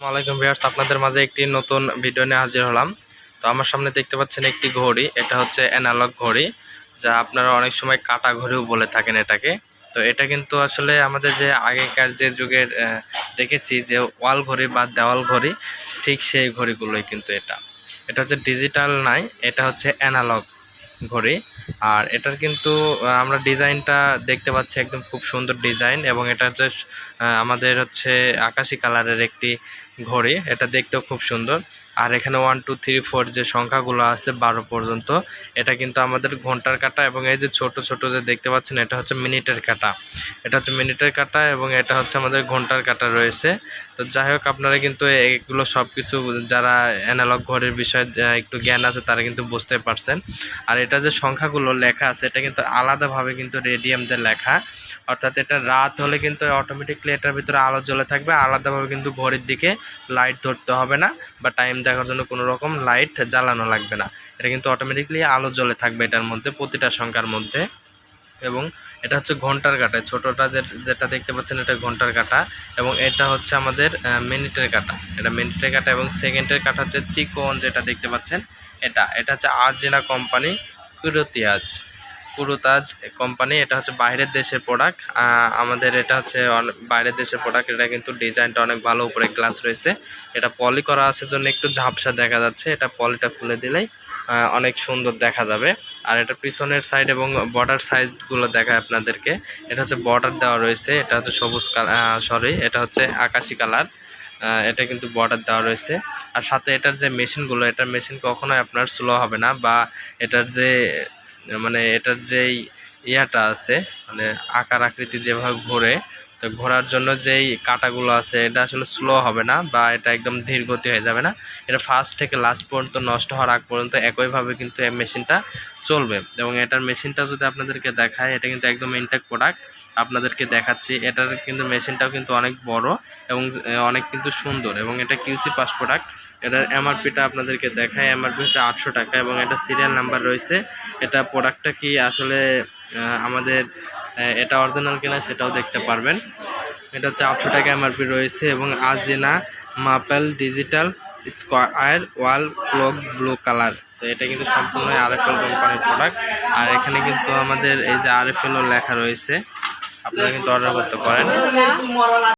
ওয়ালাইকুম ভিউয়ার্স আপনাদের মাঝে একটি নতুন ভিডিও নিয়ে হাজির হলাম। তো আমার সামনে দেখতে পাচ্ছেন একটি ঘড়ি এটা হচ্ছে অ্যানালগ ঘড়ি যা আপনারা অনেক সময় কাটা ঘড়িও বলে থাকেন এটাকে। তো এটা কিন্তু আসলে আমাদের যে আগেকার যে যুগের দেখেছি যে ওয়াল ঘড়ি বা দেওয়াল ঘড়ি ঠিক সেই ঘড়িগুলোই কিন্তু এটা। এটা হচ্ছে ডিজিটাল নাই এটা হচ্ছে অ্যানালগ ঘড়ি। আর এটার কিন্তু আমরা ডিজাইনটা দেখতে পাচ্ছি একদম খুব সুন্দর ডিজাইন এবং এটা আহ, আমাদের হচ্ছে আকাশি কালারের একটি ঘড়ি, এটা দেখতেও খুব সুন্দর। আর এখানে ওয়ান টু থ্রি ফোর যে সংখ্যাগুলো আছে বারো পর্যন্ত, এটা কিন্তু আমাদের ঘণ্টার কাটা এবং এই যে ছোট ছোট যে দেখতে পাচ্ছেন, এটা হচ্ছে মিনিটের কাটা। এটা হচ্ছে মিনিটের কাটা এবং এটা হচ্ছে আমাদের ঘণ্টার কাটা রয়েছে। তো যাই হোক, আপনারা কিন্তু এগুলো সব কিছু যারা অ্যানালগ ঘড়ির বিষয়ে একটু জ্ঞান আছে, তারা কিন্তু বুঝতে পারছেন। আর এটা যে সংখ্যাগুলো লেখা আছে, এটা কিন্তু আলাদাভাবে কিন্তু রেডিয়াম দিয়ে লেখা। অর্থাৎ এটা রাত হলে কিন্তু অটোমেটিকলি এটার ভিতরে আলো জ্বলে থাকবে, আলাদাভাবে কিন্তু ঘড়ির দিকে লাইট ধরতে হবে না, বা টাইম দেখার জন্য কোনো রকম লাইট জ্বালানো লাগবে না। এটা কিন্তু অটোমেটিকলি আলো জ্বলে থাকবে এটার মধ্যে, প্রতিটা সংখ্যার মধ্যে। এবং এটা হচ্ছে ঘণ্টার কাটা, ছোটোটা যেটা দেখতে পাচ্ছেন এটা ঘণ্টার কাটা, এবং এটা হচ্ছে আমাদের মিনিটের কাটা। এটা মিনিটের কাটা এবং সেকেন্ডের কাটা হচ্ছে চিকন যেটা দেখতে পাচ্ছেন, এটা। এটা হচ্ছে আর্জেনা কোম্পানি, কুরতিয়াজ। কুরুতাজ কোম্পানি এটা হচ্ছে বাইরের দেশের প্রোডাক্ট আমাদের এটা হচ্ছে বাইরের দেশের প্রোডাক্ট এটা কিন্তু ডিজাইনটা অনেক ভালো, উপরে গ্লাস রয়েছে। এটা পলি করা আছে জন্য একটু ঝাপসা দেখা যাচ্ছে, এটা পলিটা খুলে দিলেই অনেক সুন্দর দেখা যাবে। আর এটা পিছনের সাইড এবং বর্ডার সাইজগুলো দেখায় আপনাদেরকে। এটা হচ্ছে বর্ডার দেওয়া রয়েছে, এটা হচ্ছে সবুজ কালার সরি এটা হচ্ছে আকাশি কালার এটা কিন্তু বর্ডার দেওয়া রয়েছে। আর সাথে এটার যে মেশিনগুলো এটার মেশিন কখনোই আপনার স্লো হবে না, বা এটার যে মানে এটার যেই ইয়াটা আছে মানে আকার আকৃতি যেভাবে ঘোরে তো ঘোরার জন্য যেই কাটাগুলো আছে, এটা আসলে স্লো হবে না বা এটা একদম ধীর গতি হয়ে যাবে না। এটা ফার্স্ট থেকে লাস্ট পর্যন্ত নষ্ট হওয়ার আগ পর্যন্ত একইভাবে কিন্তু এই মেশিনটা চলবে। এবং এটার মেশিনটা যদি আপনাদেরকে দেখায় এটা কিন্তু একদম ইনটেক প্রোডাক্ট আপনাদেরকে দেখাচ্ছি, এটার কিন্তু মেশিনটাও কিন্তু অনেক বড় এবং অনেক কিন্তু সুন্দর এবং এটা কিউসি পাস প্রোডাক্ট এটার এমআরপিটা আপনাদেরকে দেখায় এমআরপি হচ্ছে আটশো টাকা এবং এটা সিরিয়াল নাম্বার রয়েছে। এটা প্রোডাক্টটা কি আসলে আমাদের এটা অরিজিনাল কিনা সেটাও দেখতে পারবেন। এটা হচ্ছে আটশো টাকা এমআরপি রয়েছে এবং আজেনা maple digital square wall clock blue colour. তো এটা কিন্তু সম্পূর্ণ আর এফ এল কোম্পানির প্রোডাক্ট আর এখানে কিন্তু আমাদের এই যে আর এফ আরএফএলও লেখা রয়েছে। আপনারা কিন্তু অর্ডার করতে পারেন।